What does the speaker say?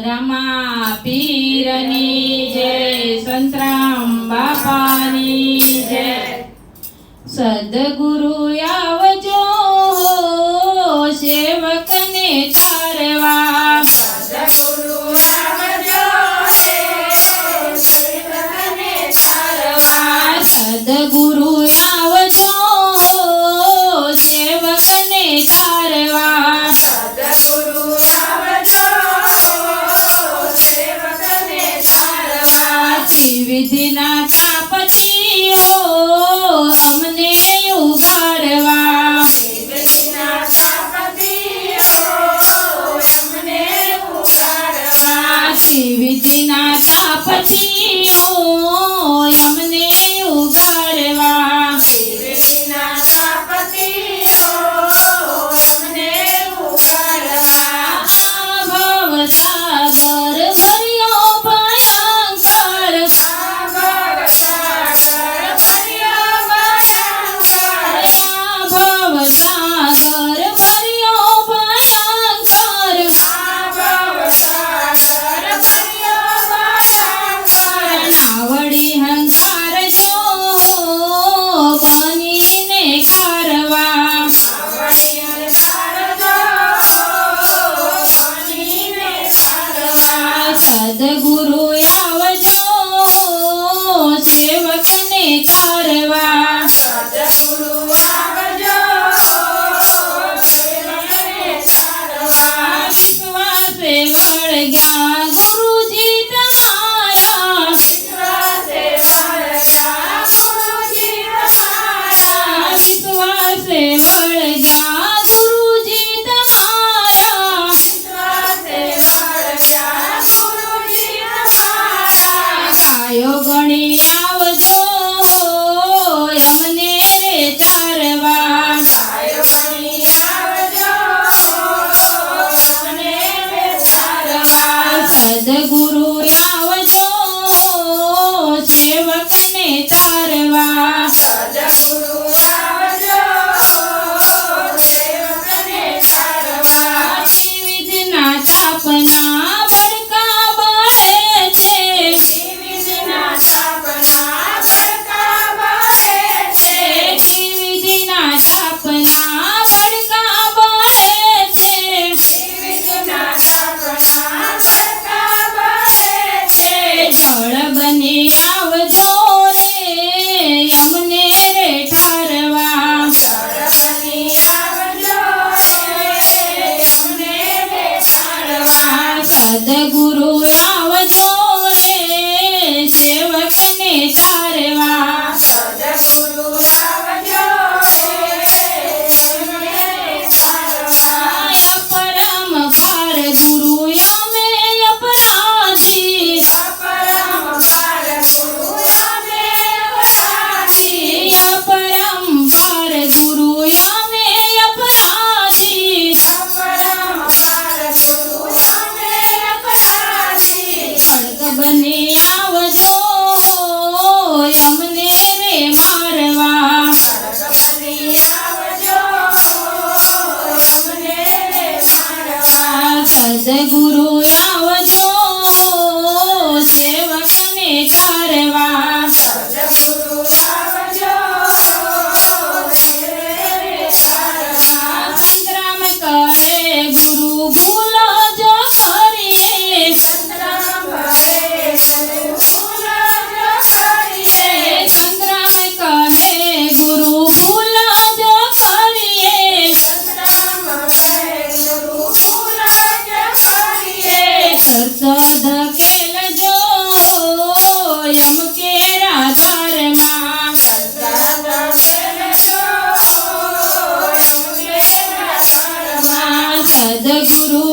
રમા પીરની જય સંતરામ બાપાની જય સદગુરુ આવજો સેવકને તારવા સદગુરુ આવજો સેવકને તારવા સદગુરુ జీవితిన దాపతి ఓ Sadhguru Vous Guru